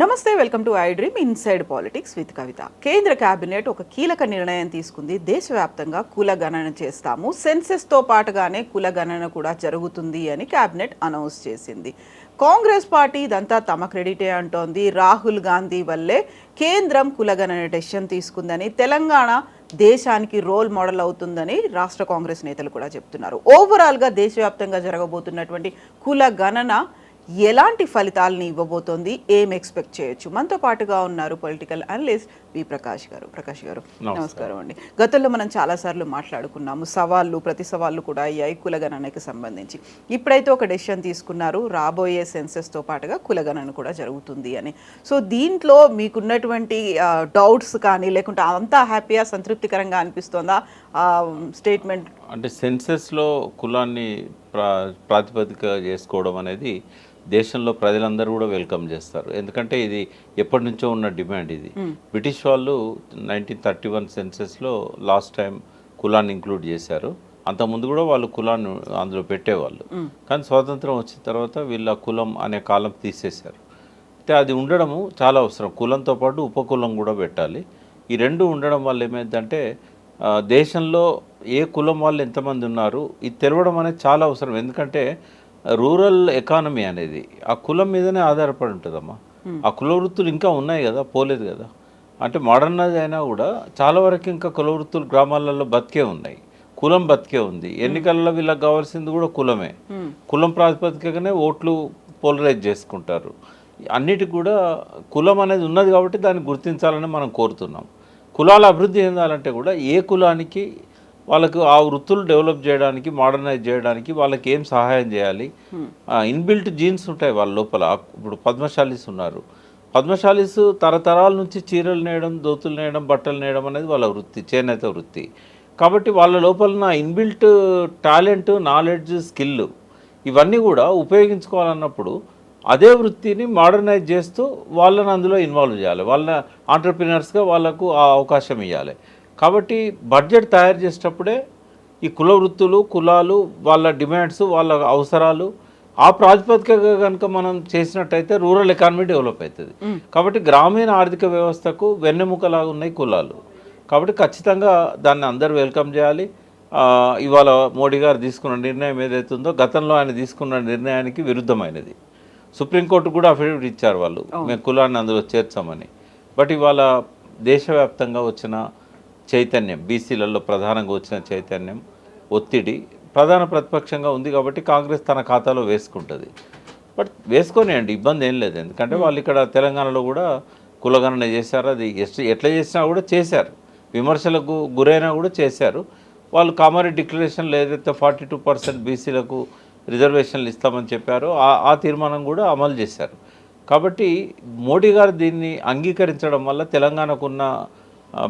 నమస్తే welcome to I dream inside politics with Kavitha. కేంద్ర cabinet ఒక కీలక నిర్ణయం తీసుకుంది. దేశవ్యాప్తంగా కుల గణన చేస్తాము సెన్సెస్తో పాటుగానే కుల గణన కూడా జరుగుతుంది అని కేబినెట్ అనౌన్స్ చేసింది. కాంగ్రెస్ పార్టీ ఇదంతా తమ క్రెడిటే అంటోంది. రాహుల్ గాంధీ వల్లే కేంద్రం కులగణన డెసిషన్ తీసుకుందని తెలంగాణ దేశానికి రోల్ మోడల్ అవుతుందని రాష్ట్ర కాంగ్రెస్ నేతలు కూడా చెప్తున్నారు. ఓవరాల్గా దేశవ్యాప్తంగా జరగబోతున్నటువంటి కుల గణన ఎలాంటి ఫలితాలని ఇవ్వబోతోంది? ఏం ఎక్స్పెక్ట్ చేయొచ్చు? మనతో పాటుగా ఉన్నారు పొలిటికల్ అనలిస్ట్ వి ప్రకాష్ గారు. ప్రకాష్ గారు నమస్కారం. అండి. గతంలో మనం చాలాసార్లు మాట్లాడుకున్నాము. సవాళ్ళు ప్రతి సవాళ్ళు కూడా అయ్యాయి కులగణనకి సంబంధించి. ఇప్పుడైతే ఒక డెసిషన్ తీసుకున్నారు. రాబోయే సెన్సెస్తో పాటుగా కులగణన కూడా జరుగుతుంది అని. సో దీంట్లో మీకున్నటువంటి డౌట్స్ కానీ లేకుంటే అంతా హ్యాపీగా సంతృప్తికరంగా అనిపిస్తోందా? స్టేట్మెంట్ అంటే సెన్సెస్లో కులాన్ని ప్రా ప్రాతిపదిక చేసుకోవడం అనేది దేశంలో ప్రజలందరూ కూడా వెల్కమ్ చేస్తారు. ఎందుకంటే ఇది ఎప్పటి నుంచో ఉన్న డిమాండ్ ఇది. బ్రిటిష్ వాళ్ళు నైన్టీన్ థర్టీ వన్ సెన్సెస్లో లాస్ట్ టైం కులాన్ని ఇంక్లూడ్ చేశారు. అంతకుముందు కూడా వాళ్ళు కులాన్ని అందులో పెట్టేవాళ్ళు. కానీ స్వాతంత్రం వచ్చిన తర్వాత వీళ్ళ కులం అనే కాలం తీసేశారు. అయితే అది ఉండడము చాలా అవసరం. కులంతో పాటు ఉపకులం కూడా పెట్టాలి. ఈ రెండు ఉండడం వల్ల ఏమైందంటే దేశంలో ఏ కులం వాళ్ళు ఎంతమంది ఉన్నారు ఇది తెలవడం అనేది చాలా అవసరం. ఎందుకంటే రూరల్ ఎకానమీ అనేది ఆ కులం మీదనే ఆధారపడి ఉంటుందమ్మా. ఆ కుల వృత్తులు ఇంకా ఉన్నాయి కదా పోలేదు కదా. అంటే మోడర్నైజ్ అయినా కూడా చాలా వరకు ఇంకా కుల వృత్తులు గ్రామాలలో బతికే ఉన్నాయి. కులం బతికే ఉంది. ఎన్నికల్లో వీళ్ళకి కావాల్సింది కూడా కులమే. కులం ప్రాతిపదికగానే ఓట్లు పోలరైజ్ చేసుకుంటారు. అన్నిటికి కూడా కులం అనేది ఉన్నది కాబట్టి దాన్ని గుర్తించాలని మనం కోరుతున్నాం. కులాల అభివృద్ధి చెందాలంటే కూడా ఏ కులానికి వాళ్ళకు ఆ వృత్తులు డెవలప్ చేయడానికి మోడర్నైజ్ చేయడానికి వాళ్ళకి ఏం సహాయం చేయాలి? ఇన్బిల్ట్ జీన్స్ ఉంటాయి వాళ్ళ లోపల. ఇప్పుడు పద్మశాలీస్ ఉన్నారు. పద్మశాలీస్ తరతరాల నుంచి చీరలు నేయడం దోతులు నేయడం బట్టలు నేయడం అనేది వాళ్ళ వృత్తి చేనేత వృత్తి. కాబట్టి వాళ్ళ లోపల ఉన్న ఇన్బిల్ట్ టాలెంట్ నాలెడ్జ్ స్కిల్ ఇవన్నీ కూడా ఉపయోగించుకోవాలన్నప్పుడు అదే వృత్తిని మోడర్నైజ్ చేస్తూ వాళ్ళని అందులో ఇన్వాల్వ్ చేయాలి. వాళ్ళ ఆంటర్ప్రినర్స్గా వాళ్ళకు ఆ అవకాశం ఇవ్వాలి కాబట్టి బడ్జెట్ తయారు చేసేటప్పుడే ఈ కుల వృత్తులు కులాలు వాళ్ళ డిమాండ్స్ వాళ్ళ అవసరాలు ఆ ప్రాతిపదికగా కనుక మనం చేసినట్టయితే రూరల్ ఎకానమీ డెవలప్ అవుతుంది. కాబట్టి గ్రామీణ ఆర్థిక వ్యవస్థకు వెన్నెముకలాగా ఉన్నాయి కులాలు. కాబట్టి ఖచ్చితంగా దాన్ని అందరూ వెల్కమ్ చేయాలి. ఇవాళ మోడీ గారు తీసుకున్న నిర్ణయం ఏదైతుందో గతంలో ఆయన తీసుకున్న నిర్ణయానికి విరుద్ధమైనది. సుప్రీంకోర్టు కూడా అఫిడవిట్ ఇచ్చారు వాళ్ళు. మేము కులాన్ని అందులో చేర్చామని. బట్ ఇవాళ దేశవ్యాప్తంగా వచ్చిన చైతన్యం బీసీలలో ప్రధానంగా వచ్చిన చైతన్యం ఒత్తిడి ప్రధాన ప్రతిపక్షంగా ఉంది కాబట్టి కాంగ్రెస్ తన ఖాతాలో వేసుకుంటుంది. బట్ వేసుకొనియండి ఇబ్బంది ఏం లేదు. ఎందుకంటే వాళ్ళు ఇక్కడ తెలంగాణలో కూడా కులగణన చేశారు. అది ఎస్- ఎట్లా చేసినా కూడా చేశారు. విమర్శలకు గురైనా కూడా చేశారు. వాళ్ళు కామారెడ్డి డిక్లరేషన్లో ఏదైతే ఫార్టీ టూ పర్సెంట్ బీసీలకు రిజర్వేషన్లు ఇస్తామని చెప్పారో ఆ ఆ తీర్మానం కూడా అమలు చేశారు. కాబట్టి మోడీ గారు దీన్ని అంగీకరించడం వల్ల తెలంగాణకున్న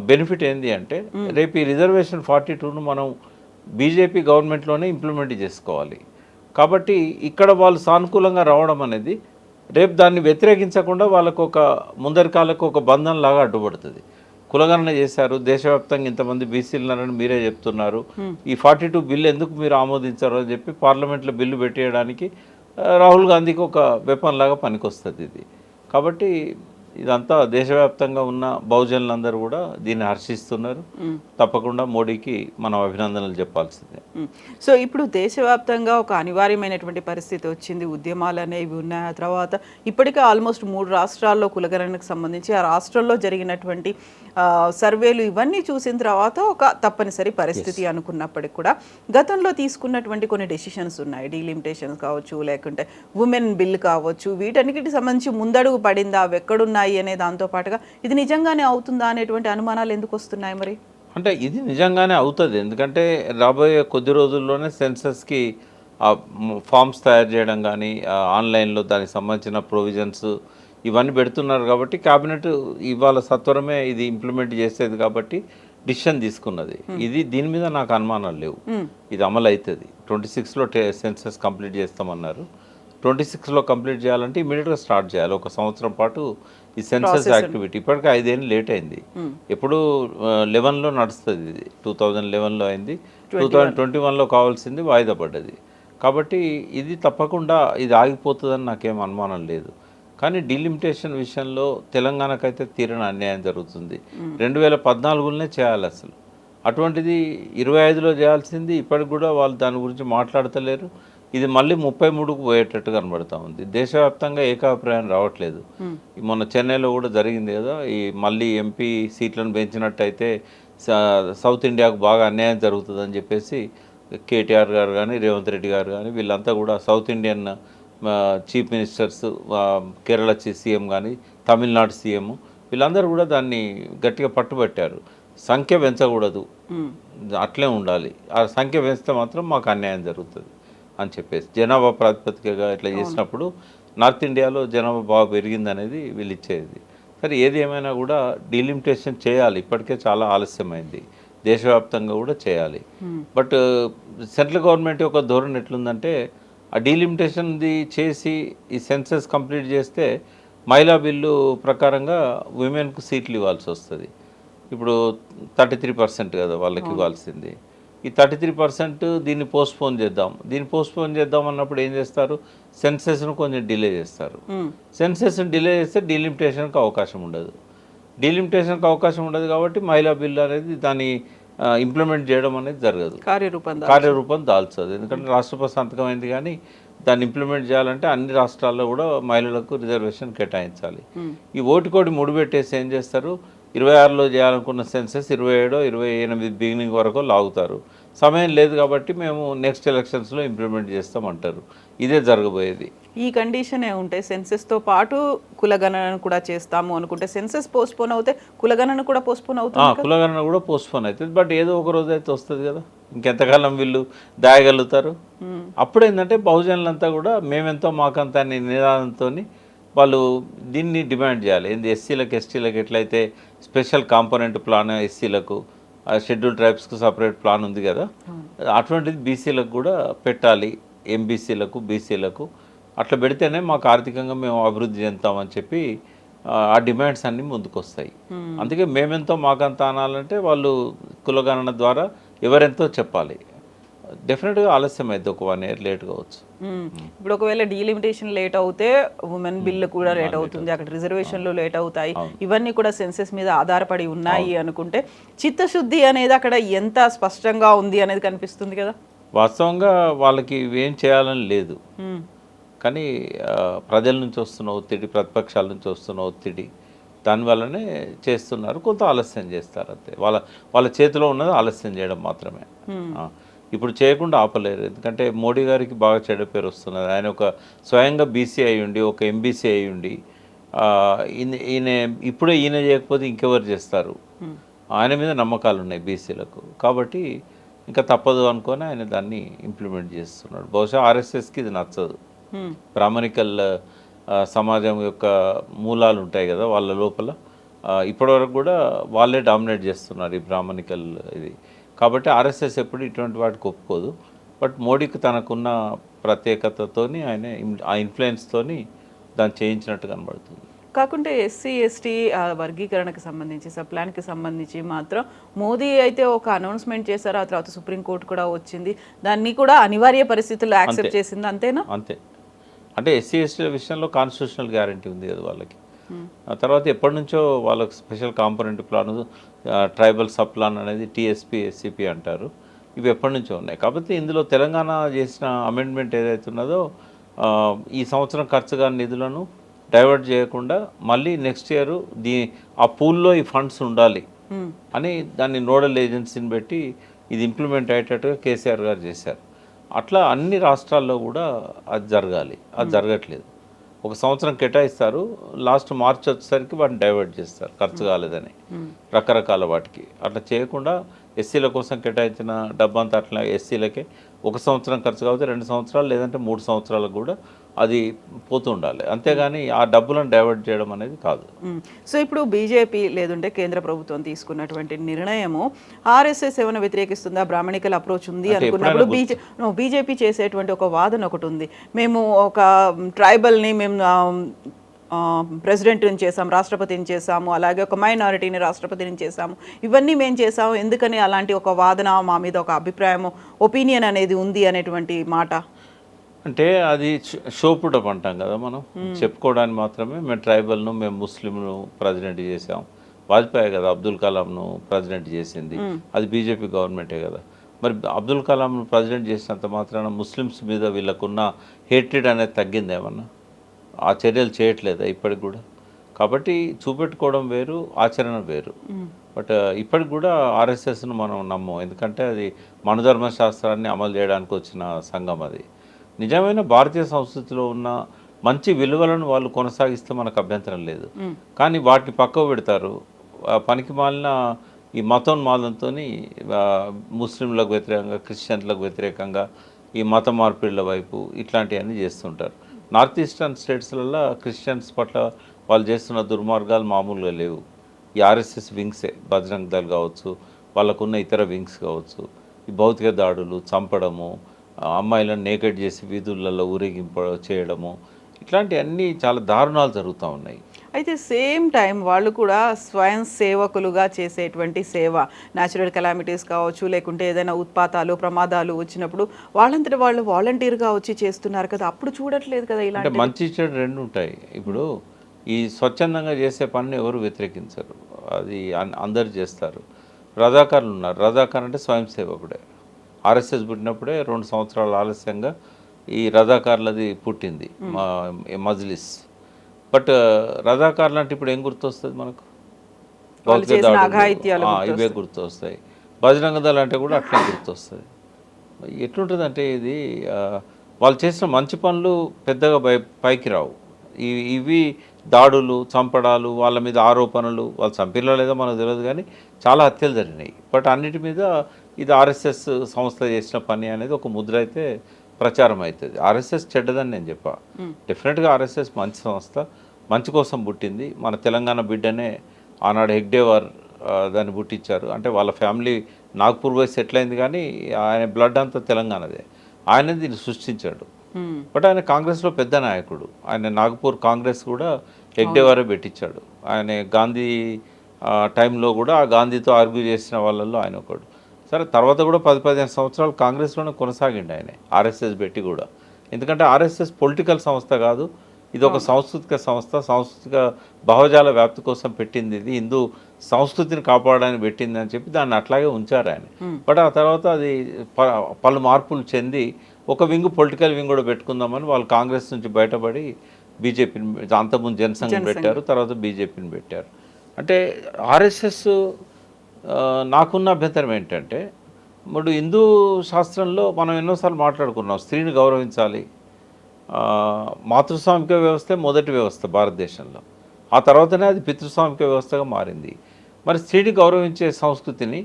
బెనిఫిట్ ఏంటి అంటే రేపు ఈ రిజర్వేషన్ ఫార్టీ టూను మనం బీజేపీ గవర్నమెంట్లోనే ఇంప్లిమెంట్ చేసుకోవాలి. కాబట్టి ఇక్కడ వాళ్ళు సానుకూలంగా రావడం అనేది రేపు దాన్ని వ్యతిరేకించకుండా వాళ్ళకు ఒక ముందరి కాలకు ఒక బంధం లాగా అడ్డుపడుతుంది. కులగణన చేశారు దేశవ్యాప్తంగా ఇంతమంది బీసీలు ఉన్నారని మీరే చెప్తున్నారు. ఈ ఫార్టీ టూ బిల్లు ఎందుకు మీరు ఆమోదించారు అని చెప్పి పార్లమెంట్లో బిల్లు పెట్టేయడానికి రాహుల్ గాంధీకి ఒక వెపన్ లాగా పనికొస్తుంది ఇది. కాబట్టి ఇదంతా దేశవ్యాప్తంగా ఉన్న బహుజనులందరూ కూడా దీన్ని హర్షిస్తున్నారు. తప్పకుండా మోడీకి మనం అభినందనలు చెప్పాల్సిందే. సో ఇప్పుడు దేశవ్యాప్తంగా ఒక అనివార్యమైనటువంటి పరిస్థితి వచ్చింది. ఉద్యమాలు అనేవి ఉన్నాయి? ఆ తర్వాత ఇప్పటికే ఆల్మోస్ట్ మూడు రాష్ట్రాల్లో కులగణనకు సంబంధించి ఆ రాష్ట్రాల్లో జరిగినటువంటి సర్వేలు ఇవన్నీ చూసిన తర్వాత ఒక తప్పనిసరి పరిస్థితి అనుకున్నప్పటికి కూడా గతంలో తీసుకున్నటువంటి కొన్ని డెసిషన్స్ ఉన్నాయి. డీలిమిటేషన్స్ కావచ్చు లేకుంటే ఉమెన్ బిల్ కావచ్చు వీటన్నిటికి సంబంధించి ముందడుగు పడిందా? అవి ఎక్కడున్నాయి? అనే దాంతో పాటుగా ఇది నిజంగానే అవుతుందా? అనేటువంటి అనుమానాలు ఎందుకు వస్తున్నాయి మరి? అంటే ఇది నిజంగానే అవుతుంది. ఎందుకంటే రాబోయే కొద్ది రోజుల్లోనే సెన్సస్కి ఆ ఫామ్స్ తయారు చేయడం కానీ ఆన్లైన్లో దానికి సంబంధించిన ప్రొవిజన్స్ ఇవన్నీ పెడుతున్నారు కాబట్టి క్యాబినెట్ ఇవాళ సత్వరమే ఇది ఇంప్లిమెంట్ చేసేది కాబట్టి డిసిషన్ తీసుకున్నది. ఇది దీని మీద నాకు అనుమానాలు లేవు. ఇది అమలు అవుతుంది ట్వంటీ సిక్స్లో సెన్సెస్ కంప్లీట్ చేస్తామన్నారు. ట్వంటీ సిక్స్లో కంప్లీట్ చేయాలంటే ఇమీడియట్గా స్టార్ట్ చేయాలి. ఒక సంవత్సరం పాటు ఈ సెన్సెస్ యాక్టివిటీ. ఇప్పటికే ఐదేళ్ళు లేట్ అయింది. ఎప్పుడు లెవెన్లో నడుస్తుంది ఇది. టూ థౌజండ్ లెవెన్లో అయింది. టూ థౌజండ్ ట్వంటీ వన్లో కావాల్సింది వాయిదా పడ్డది. కాబట్టి ఇది తప్పకుండా ఇది ఆగిపోతుందని నాకేం అనుమానం లేదు. కానీ డీలిమిటేషన్ విషయంలో తెలంగాణకైతే తీరని అన్యాయం జరుగుతుంది. రెండు వేల పద్నాలుగులోనే చేయాలి అసలు. అటువంటిది ఇరవై ఐదులో చేయాల్సింది. ఇప్పటికి కూడా వాళ్ళు దాని గురించి మాట్లాడతలేరు. ఇది మళ్ళీ ముప్పై మూడుకు పోయేటట్టు కనబడతా ఉంది. దేశవ్యాప్తంగా ఏకాభిప్రాయం రావట్లేదు. మొన్న చెన్నైలో కూడా జరిగింది కదా ఈ మళ్ళీ ఎంపీ సీట్లను పెంచినట్టయితే సౌత్ ఇండియాకు బాగా అన్యాయం జరుగుతుందని చెప్పేసి కేటీఆర్ గారు కానీ రేవంత్ రెడ్డి గారు కానీ వీళ్ళంతా కూడా south Indian chief ministers Kerala CM కానీ తమిళనాడు సీఎం వీళ్ళందరూ కూడా దాన్ని గట్టిగా పట్టుబట్టారు. సంఖ్య పెంచకూడదు. అట్లే ఉండాలి. ఆ సంఖ్య పెంచితే మాత్రం మాకు అన్యాయం జరుగుతుంది. అని చెప్పేసి. జనాభా ప్రాతిపదికగా ఇట్లా చేసినప్పుడు నార్త్ ఇండియాలో జనాభా బాగా పెరిగింది అనేది వీళ్ళు ఇచ్చేది. సరే ఏది ఏమైనా కూడా డీలిమిటేషన్ చేయాలి. ఇప్పటికే చాలా ఆలస్యమైంది. దేశవ్యాప్తంగా కూడా చేయాలి. బట్ సెంట్రల్ గవర్నమెంట్ యొక్క ధోరణి ఎట్లుందంటే ఆ డీలిమిటేషన్ది చేసి ఈ సెన్సెస్ కంప్లీట్ చేస్తే మహిళా బిల్లు ప్రకారంగా ఉమెన్కు సీట్లు ఇవ్వాల్సి వస్తుంది. ఇప్పుడు థర్టీ త్రీ పర్సెంట్ కదా వాళ్ళకి ఇవ్వాల్సింది. ఈ థర్టీ త్రీ పర్సెంట్ దీన్ని పోస్ట్పోన్ చేద్దాం. దీన్ని పోస్ట్పోన్ చేద్దాం అన్నప్పుడు ఏం చేస్తారు? సెన్సెస్ను కొంచెం డిలే చేస్తారు. సెన్సెస్ని డిలే చేస్తే డీలిమిటేషన్కి అవకాశం ఉండదు. డీలిమిటేషన్కి అవకాశం ఉండదు కాబట్టి మహిళా బిల్లు అనేది దాన్ని ఇంప్లిమెంట్ చేయడం అనేది జరగదు. కార్యరూపం కార్యరూపం దాల్చదు. ఎందుకంటే రాష్ట్రపతి సంతకం అయింది కానీ దాన్ని ఇంప్లిమెంట్ చేయాలంటే అన్ని రాష్ట్రాల్లో కూడా మహిళలకు రిజర్వేషన్ కేటాయించాలి. ఈ ఓటు కోడి ముడిపెట్టేసి ఏం చేస్తారు? ఇరవై ఆరులో చేయాలనుకున్న సెన్సెస్ ఇరవై ఏడో ఇరవై ఎనిమిది బిగినింగ్ వరకు లాగుతారు. సమయం లేదు కాబట్టి మేము నెక్స్ట్ ఎలక్షన్స్లో ఇంప్లిమెంట్ చేస్తామంటారు. ఇదే జరగబోయేది. ఈ కండిషన్ ఏ ఉంటే సెన్సెస్తో పాటు కులగణన కూడా చేస్తాము అనుకుంటే సెన్సెస్ పోస్ట్పోన్ అవుతే కులగణన కూడా పోస్ట్పోన్ అవుతుంది కులగణన కూడా పోస్ట్పోన్ అవుతుంది. బట్ ఏదో ఒక రోజు అయితే వస్తుంది కదా. ఇంకెంతకాలం వీళ్ళు దాయగలుగుతారు? అప్పుడు ఏంటంటే బహుజనులంతా కూడా మేమెంతో మాకంత అనే నినాదంతో వాళ్ళు దీన్ని డిమాండ్ చేయాలి. ఏంది ఎస్సీలకు ఎస్టీలకు ఎట్లయితే స్పెషల్ కాంపోనెంట్ ప్లాన్ ఎస్సీలకు షెడ్యూల్ ట్రైబ్స్కి సపరేట్ ప్లాన్ ఉంది కదా. అటువంటిది బీసీలకు కూడా పెట్టాలి ఎంబీసీలకు బీసీలకు. అట్లా పెడితేనే మాకు ఆర్థికంగా మేము అభివృద్ధి చెందుతామని చెప్పి ఆ, డిమాండ్స్ అన్నీ ముందుకు వస్తాయి అందుకే మేమెంతో మాకంత అనాలంటే వాళ్ళు కులగణన ద్వారా ఎవరెంతో చెప్పాలి. డెఫినెట్గా ఆలస్యం అయితే ఒక వన్ ఇయర్ లేట్ కావచ్చు. ఇప్పుడు ఒకవేళ డీలిమిటేషన్ లేట్ అవుతే ఉమెన్ బిల్ కూడా లేట్ అవుతుంది. అక్కడ రిజర్వేషన్లు లేట్ అవుతాయి. ఇవన్నీ కూడా సెన్సెస్ మీద ఆధారపడి ఉన్నాయి అనుకుంటే చిత్తశుద్ధి అనేది అక్కడ ఎంత స్పష్టంగా ఉంది అనేది కనిపిస్తుంది కదా? వాస్తవంగా వాళ్ళకి ఏం చేయాలని లేదు. కానీ ప్రజల నుంచి వస్తున్న ఒత్తిడి ప్రతిపక్షాల నుంచి వస్తున్న ఒత్తిడి దానివల్లనే చేస్తున్నారు. కొంత ఆలస్యం చేస్తారు అంతే. వాళ్ళ వాళ్ళ చేతిలో ఉన్నది ఆలస్యం చేయడం మాత్రమే. ఇప్పుడు చేయకుండా ఆపలేరు. ఎందుకంటే మోడీ గారికి బాగా చెడ్డ పేరు వస్తున్నది. ఆయన ఒక స్వయంగా బీసీ అయి ఉండి ఒక ఎంబీసీ అయి ఉండి ఈయన ఇప్పుడే ఈయన చేయకపోతే ఇంకెవరు చేస్తారు? ఆయన మీద నమ్మకాలు ఉన్నాయి బీసీలకు. కాబట్టి ఇంకా తప్పదు అనుకొని ఆయన దాన్ని ఇంప్లిమెంట్ చేస్తున్నాడు. బహుశా ఆర్ఎస్ఎస్కి ఇది నచ్చదు. ఆ, సమాజం యొక్క మూలాలు ఉంటాయి కదా వాళ్ళ లోపల. ఇప్పటివరకు కూడా వాళ్ళే డామినేట్ చేస్తున్నారు ఈ బ్రాహ్మణికల్ ఇది. కాబట్టి ఆర్ఎస్ఎస్ ఎప్పుడు ఇటువంటి వాటికి ఒప్పుకోదు. బట్ మోడీకి తనకున్న ప్రత్యేకతతోని ఆయన ఆ ఇన్ఫ్లుయెన్స్తోని దాన్ని చేయించినట్టు కనబడుతుంది. కాకుంటే ఎస్సీ ఎస్టీ వర్గీకరణకు సంబంధించి సబ్ ప్లాన్కి సంబంధించి మాత్రం మోదీ అయితే ఒక అనౌన్స్మెంట్ చేశారు ఆ తర్వాత సుప్రీంకోర్టు కూడా వచ్చింది. దాన్ని కూడా అనివార్య పరిస్థితుల్లో యాక్సెప్ట్ చేసింది అంతేనా? అంతే. అంటే ఎస్సీ ఎస్టీల విషయంలో కాన్స్టిట్యూషనల్ గ్యారంటీ ఉంది కదా వాళ్ళకి. ఆ తర్వాత ఎప్పటి నుంచో వాళ్ళకి special component plan tribal sub plan అనేది టీఎస్పీ ఎస్సీపీ అంటారు. ఇవి ఎప్పటి నుంచో ఉన్నాయి. కాబట్టి ఇందులో తెలంగాణ చేసిన అమెండ్మెంట్ ఏదైతే ఉన్నదో ఈ సంవత్సరం ఖర్చు కాని నిధులను డైవర్ట్ చేయకుండా మళ్ళీ నెక్స్ట్ ఇయర్ దీ ఆ పూల్లో ఈ ఫండ్స్ ఉండాలి. అని దాన్ని నోడల్ ఏజెన్సీని పెట్టి ఇది ఇంప్లిమెంట్ అయ్యేటట్టుగా కేసీఆర్ గారు చేశారు. అట్లా అన్ని రాష్ట్రాల్లో కూడా అది జరగాలి. అది జరగట్లేదు. ఒక సంవత్సరం కేటాయిస్తారు లాస్ట్ మార్చ్ వచ్చేసరికి వాటిని డైవర్ట్ చేస్తారు ఖర్చు కాలేదని. రకరకాల వాటికి. అట్లా చేయకుండా ఎస్సీల కోసం కేటాయించిన డబ్బంతా అట్లా ఎస్సీలకే ఒక సంవత్సరం ఖర్చు కాబట్టి రెండు సంవత్సరాలు లేదంటే మూడు సంవత్సరాలకు కూడా అది పోతూ ఉండాలి అంతేగాని ఆ డబ్బులను డైవర్ట్ చేయడం అనేది కాదు. సో ఇప్పుడు బీజేపీ లేదంటే కేంద్ర ప్రభుత్వం తీసుకున్నటువంటి నిర్ణయము ఆర్ఎస్ఎస్ ఏమైనా వ్యతిరేకిస్తుందా? బ్రాహ్మణికల్ అప్రోచ్ ఉంది అనుకున్నప్పుడు బీజే బీజేపీ చేసేటువంటి ఒక వాదన ఒకటి ఉంది. మేము ఒక ట్రైబల్ని మేము ప్రెసిడెంట్ని చేసాం రాష్ట్రపతిని చేసాము అలాగే ఒక మైనారిటీని రాష్ట్రపతిని చేసాము ఇవన్నీ మేము చేసాము ఎందుకని అలాంటి ఒక వాదన మా మీద ఒక అభిప్రాయము ఒపీనియన్ అనేది ఉంది అనేటువంటి మాట అంటే అది షోపుటప్ అంటాం కదా మనం. చెప్పుకోవడానికి మాత్రమే మేము ట్రైబల్ను మేము ముస్లింను ప్రెసిడెంట్ చేసాం వాజ్పేయి కదా అబ్దుల్ కలాంను ప్రెసిడెంట్ చేసింది. అది బీజేపీ గవర్నమెంటే కదా. మరి అబ్దుల్ కలాం ప్రెసిడెంట్ చేసినంత మాత్రాన ముస్లిమ్స్ మీద వీళ్ళకున్న హేట్రెడ్ అనేది తగ్గింది ఏమన్నా? ఆ చర్యలు చేయట్లేదా ఇప్పటికి కూడా? కాబట్టి చూపెట్టుకోవడం వేరు ఆచరణ వేరు. బట్ ఇప్పటికి కూడా ఆర్ఎస్ఎస్ను మనం నమ్మం. ఎందుకంటే అది మనుధర్మ శాస్త్రాన్ని అమలు చేయడానికి వచ్చిన సంఘం అది. నిజమైన భారతీయ సంస్కృతిలో ఉన్న మంచి విలువలను వాళ్ళు కొనసాగిస్తే మనకు అభ్యంతరం లేదు. కానీ వాటిని పక్కకు పెడతారు. పనికి మాలిన ఈ మతోన్మాదంతో ముస్లింలకు వ్యతిరేకంగా క్రిస్టియన్లకు వ్యతిరేకంగా ఈ మత మార్పిడుల వైపు ఇట్లాంటివన్నీ చేస్తుంటారు. నార్త్ ఈస్టర్న్ స్టేట్స్లలో క్రిస్టియన్స్ పట్ల వాళ్ళు చేస్తున్న దుర్మార్గాలు మామూలుగా లేవు. ఈ ఆర్ఎస్ఎస్ వింగ్సే బజరంగ్ దళ్ కావచ్చు వాళ్ళకున్న ఇతర వింగ్స్ కావచ్చు. ఈ భౌతిక దాడులు చంపడము అమ్మాయిలను నేకెడ్ చేసి వీధులలో ఊరేగింప చేయడము ఇట్లాంటివన్నీ చాలా దారుణాలు జరుగుతూ ఉన్నాయి. అయితే సేమ్ టైం వాళ్ళు కూడా స్వయం సేవకులుగా చేసేటువంటి సేవ న్యాచురల్ కెలామిటీస్ కావచ్చు లేకుంటే ఏదైనా ఉత్పాతాలు ప్రమాదాలు వచ్చినప్పుడు వాళ్ళంతటి వాళ్ళు వాలంటీర్గా వచ్చి చేస్తున్నారు కదా అప్పుడు చూడట్లేదు కదా అంటే ఇలాంటి మంచి చెడు రెండు ఉంటాయి. ఇప్పుడు ఈ స్వచ్ఛందంగా చేసే పనిని ఎవరు వ్యతిరేకించరు. అది అందరు చేస్తారు. రజాకారులు ఉన్నారు. రజాకార్ అంటే స్వయం సేవకుడే. ఆర్ఎస్ఎస్ పుట్టినప్పుడే రెండు సంవత్సరాల ఆలస్యంగా ఈ రజాకార్లది పుట్టింది మా మజ్లిస్. బట్ రజాకార్లు అంటే ఇప్పుడు ఏం గుర్తొస్తుంది మనకు? ఇవే గుర్తొస్తాయి. బజరంగ దళ అంటే కూడా అట్లే గుర్తొస్తుంది. ఎట్లుంటుందంటే ఇది వాళ్ళు చేసిన మంచి పనులు పెద్దగా పైకి రావు. ఇవి దాడులు చంపడాలు వాళ్ళ మీద ఆరోపణలు వాళ్ళు చంపిలో లేదో మనకు తెలియదు కానీ చాలా హత్యలు జరిగినాయి. బట్ అన్నిటి మీద ఇది ఆర్ఎస్ఎస్ సంస్థ చేసిన పని అనేది ఒక ముద్ర అయితే ప్రచారం అవుతుంది. ఆర్ఎస్ఎస్ చెడ్డదని నేను చెప్పా. డెఫినెట్గా ఆర్ఎస్ఎస్ మంచి సంస్థ మంచి కోసం పుట్టింది. మన తెలంగాణ బిడ్డనే ఆనాడు హెగ్డేవార్ దాన్ని పుట్టించారు. అంటే వాళ్ళ ఫ్యామిలీ నాగ్పూర్ పోయి సెటిల్ అయింది కానీ ఆయన బ్లడ్ అంతా తెలంగాణదే. ఆయన దీన్ని సృష్టించాడు. బట్ ఆయన కాంగ్రెస్లో పెద్ద నాయకుడు. ఆయన నాగపూర్ కాంగ్రెస్ కూడా హెగ్డేవారే పెట్టించాడు. ఆయన గాంధీ టైంలో కూడా ఆ గాంధీతో ఆర్గ్యూ చేసిన వాళ్ళల్లో ఆయన ఒకడు. సరే తర్వాత కూడా పది పదిహేను సంవత్సరాలు కాంగ్రెస్లోనే కొనసాగిండు ఆయన ఆర్ఎస్ఎస్ పెట్టి కూడా. ఎందుకంటే ఆర్ఎస్ఎస్ పొలిటికల్ సంస్థ కాదు ఇది ఒక సాంస్కృతిక సంస్థ సాంస్కృతిక భావజాల వ్యాప్తి కోసం పెట్టింది ఇది హిందూ సంస్కృతిని కాపాడడానికి పెట్టింది అని చెప్పి దాన్ని అట్లాగే ఉంచారు ఆయన. బట్ ఆ తర్వాత అది ప- పలు మార్పులు చెంది ఒక వింగ్ పొలిటికల్ వింగ్ కూడా పెట్టుకుందామని వాళ్ళు కాంగ్రెస్ నుంచి బయటపడి బీజేపీని అంతకుముందు జనసంఘ్. పెట్టారు తర్వాత బీజేపీని పెట్టారు. అంటే ఆర్ఎస్ఎస్ నాకున్న అభ్యంతరం ఏంటంటే ఇప్పుడు హిందూ శాస్త్రంలో మనం ఎన్నోసార్లు మాట్లాడుకున్నాం స్త్రీని గౌరవించాలి. మాతృస్వామిక వ్యవస్థే మొదటి వ్యవస్థ భారతదేశంలో. ఆ తర్వాతనే అది పితృస్వామిక వ్యవస్థగా మారింది. మరి స్త్రీని గౌరవించే సంస్కృతిని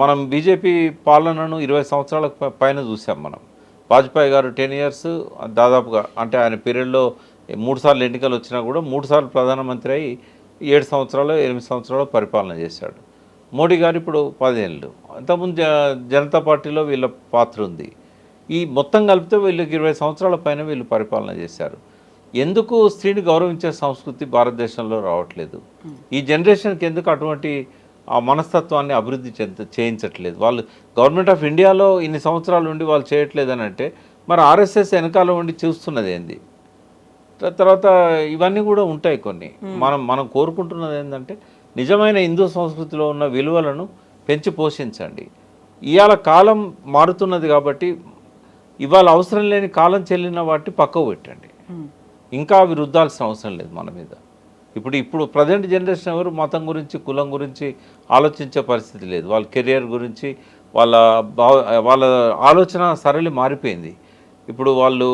మనం బీజేపీ పాలనను ఇరవై సంవత్సరాల పైన చూసాం మనం. వాజ్పేయి గారు టెన్ ఇయర్స్ దాదాపుగా అంటే ఆయన పీరియడ్లో మూడు సార్లు ఎన్నికలు వచ్చినా కూడా మూడు సార్లు ప్రధానమంత్రి అయి ఏడు సంవత్సరాలు ఎనిమిది సంవత్సరాలు పరిపాలన చేశాడు. మోడీ గారు ఇప్పుడు పదేళ్ళు. అంతకుముందు జ- జనతా పార్టీలో వీళ్ళ పాత్ర ఉంది. ఈ మొత్తం కలిపితే వీళ్ళకి ఇరవై సంవత్సరాల పైన వీళ్ళు పరిపాలన చేశారు. ఎందుకు స్త్రీని గౌరవించే సంస్కృతి భారతదేశంలో రావట్లేదు? ఈ జనరేషన్కి ఎందుకు అటువంటి ఆ మనస్తత్వాన్ని అభివృద్ధి చెంద చేయించట్లేదు? వాళ్ళు గవర్నమెంట్ ఆఫ్ ఇండియాలో ఇన్ని సంవత్సరాలు ఉండి వాళ్ళు చేయట్లేదు అని అంటే మరి ఆర్ఎస్ఎస్ వెనకాల ఉండి చూస్తున్నది ఏంది? తర్వాత ఇవన్నీ కూడా ఉంటాయి కొన్ని. మనం మనం కోరుకుంటున్నది ఏంటంటే నిజమైన హిందూ సంస్కృతిలో ఉన్న విలువలను పెంచి పోషించండి. ఇవాళ కాలం మారుతున్నది కాబట్టి ఇవాళ అవసరం లేని కాలం చెల్లిన వాటిని పక్కకు పెట్టండి. ఇంకా అవి రుద్దాల్సిన అవసరం లేదు మన మీద. ఇప్పుడు ఇప్పుడు ప్రజెంట్ జనరేషన్ ఎవరు మతం గురించి కులం గురించి ఆలోచించే పరిస్థితి లేదు. వాళ్ళ కెరియర్ గురించి వాళ్ళ భావ వాళ్ళ ఆలోచన సరళి మారిపోయింది. ఇప్పుడు వాళ్ళు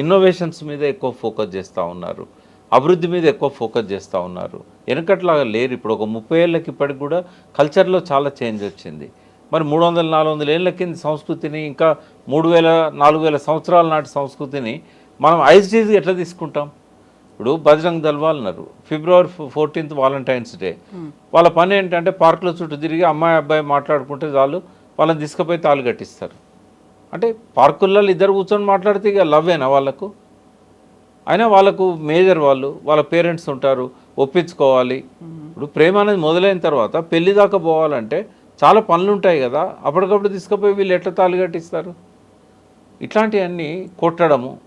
ఇన్నోవేషన్స్ మీద ఎక్కువ ఫోకస్ చేస్తూ ఉన్నారు. అభివృద్ధి మీద ఎక్కువ ఫోకస్ చేస్తూ ఉన్నారు. వెనకట్లాగా లేరు. ఇప్పుడు ఒక ముప్పై ఏళ్ళకి ఇప్పటికి కూడా కల్చర్లో చాలా చేంజ్ వచ్చింది. మరి మూడు వందల నాలుగు వందల ఏళ్ళ కింద సంస్కృతిని ఇంకా మూడు వేల నాలుగు వేల సంవత్సరాల నాటి సంస్కృతిని మనం ఐస్డీస్ ఎట్లా తీసుకుంటాం? ఇప్పుడు బజరంగ్ దళ్ వాళ్ళు ఉన్నారు ఫిబ్రవరి ఫోర్టీన్త్ వాలంటైన్స్ డే. వాళ్ళ పని ఏంటంటే పార్కుల చుట్టూ తిరిగి అమ్మాయి అబ్బాయి మాట్లాడుకుంటే చాలు. వాళ్ళని తీసుకుపోయి తాళు కట్టిస్తారు. అంటే పార్కుల్లో ఇద్దరు కూర్చొని మాట్లాడితే ఇక లవ్వేనా వాళ్ళకు? అయినా వాళ్ళకు మేజర్ వాళ్ళు వాళ్ళ పేరెంట్స్ ఉంటారు ఒప్పించుకోవాలి. ఇప్పుడు ప్రేమ అనేది మొదలైన తర్వాత పెళ్ళి దాకా పోవాలంటే చాలా పనులు ఉంటాయి కదా. అప్పటికప్పుడు తీసుకుపోయి వీళ్ళు ఎట్లా తాళి కట్టిస్తారు? ఇట్లాంటివన్నీ కొట్టడము.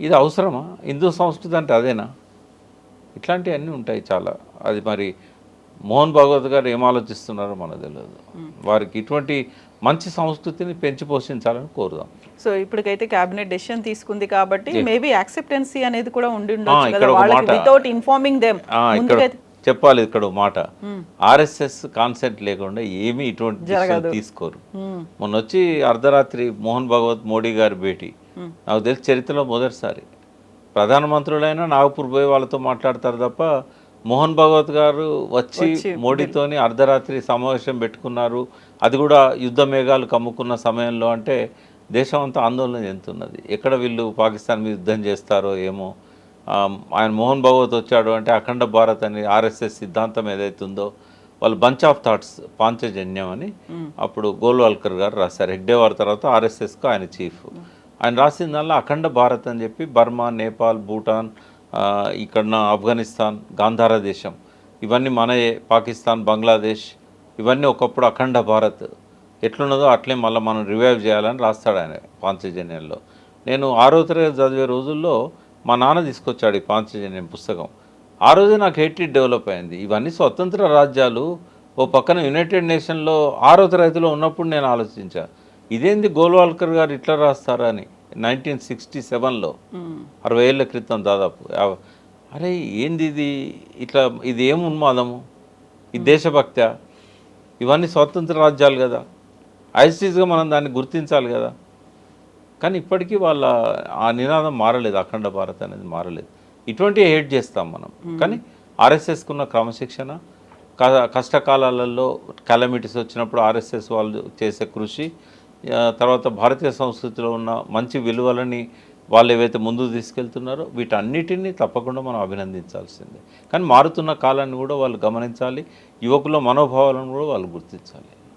ఇది అవసరమా? హిందూ సంస్కృతి అంటే అదేనా? ఇట్లాంటివన్నీ ఉంటాయి చాలా. అది మరి మోహన్ భాగవత్ గారు ఏం ఆలోచిస్తున్నారో మనకు తెలియదు. వారికి ఇటువంటి మంచి సంస్కృతిని పెంచి పోషించాలని కోరుదాం. సో ఇప్పటికైతే కేబినెట్ డెసిషన్ తీసుకుంది కాబట్టి మేబీ యాక్సెప్టెన్సీ అనేది కూడా ఉండి ఆ, ఉండొచ్చు కదా. వాళ్ళకి. వితౌట్ ఇన్ఫార్మింగ్ దెమ్ చెప్పాలి ఇక్కడ మాట. ఆర్ఎస్ఎస్ కాన్సెప్ట్ లేకుండా ఏమీ ఇటువంటి తీసుకోరు. మొన్న వచ్చి అర్ధరాత్రి మోహన్ భగవత్ మోడీ గారి భేటీ. నాకు తెలిసి చరిత్రలో మొదటిసారి. ప్రధానమంత్రులైనా నాగపూర్ పోయి వాళ్ళతో మాట్లాడతారు తప్ప మోహన్ భగవత్ గారు వచ్చి మోడీతోని అర్ధరాత్రి సమావేశం పెట్టుకున్నారు. అది కూడా యుద్ధ మేఘాలు కమ్ముకున్న సమయంలో అంటే దేశం అంతా ఆందోళన చెందుతున్నది. ఎక్కడ వీళ్ళు పాకిస్తాన్ మీద యుద్ధం చేస్తారో ఏమో ఆయన మోహన్ భగవత్ వచ్చాడు అంటే అఖండ భారత్ అని ఆర్ఎస్ఎస్ సిద్ధాంతం ఏదైతుందో వాళ్ళు బంచ్ ఆఫ్ థాట్స్ పాంచజన్యం అని అప్పుడు గోల్వాల్కర్ గారు రాశారు. హెగ్డేవార్ తర్వాత ఆర్ఎస్ఎస్కు ఆయన చీఫ్ ఆయన రాసిందల్లా అఖండ భారత్ అని చెప్పి బర్మా నేపాల్ భూటాన్ ఇక్కడ ఆఫ్ఘనిస్తాన్ గాంధార దేశం. ఇవన్నీ మనయే పాకిస్తాన్ బంగ్లాదేశ్ ఇవన్నీ ఒకప్పుడు అఖండ భారత్ ఎట్లున్నదో అట్లే మళ్ళీ మనం రివైవ్ చేయాలని రాస్తాడు ఆయన పాంచజన్యంలో. నేను ఆరో తరగతి చదివే రోజుల్లో మా నాన్న తీసుకొచ్చాడు ఈ పాంచజన్యం పుస్తకం. ఆ రోజే నాకు హెయిట్రీ డెవలప్ అయింది. ఇవన్నీ స్వతంత్ర రాజ్యాలు ఓ పక్కన యునైటెడ్ నేషన్లో ఆరో తరగతిలో ఉన్నప్పుడు నేను ఆలోచించా. ఇదేంది గోల్వాల్కర్ గారు ఇట్లా రాస్తారా అని నైన్టీన్ సిక్స్టీ సెవెన్లో అరవై ఏళ్ళ క్రితం దాదాపు. అరే ఏంది ఇది? ఇట్లా ఇది ఏం ఉన్మాదము? ఈ దేశభక్త్యా ఇవన్నీ స్వతంత్ర రాజ్యాలు కదా. ఐసీస్గా మనం దాన్ని గుర్తించాలి కదా. కానీ ఇప్పటికీ వాళ్ళ ఆ నినాదం మారలేదు అఖండ భారత్ అనేది మారలేదు. ఇటువంటి హేట్ చేస్తాం మనం. కానీ ఆర్ఎస్ఎస్కున్న క్రమశిక్షణ క- కష్టకాలాలలో కాలమిటీస్ వచ్చినప్పుడు ఆర్ఎస్ఎస్ వాళ్ళు చేసే కృషి తర్వాత భారతీయ సంస్కృతిలో ఉన్న మంచి విలువలని వాళ్ళు ఏవైతే ముందుకు తీసుకెళ్తున్నారో వీటన్నిటిని తప్పకుండా మనం అభినందించాల్సిందే. కానీ మారుతున్న కాలాన్ని కూడా వాళ్ళు గమనించాలి యువకుల మనోభావాలను కూడా వాళ్ళు గుర్తించాలి.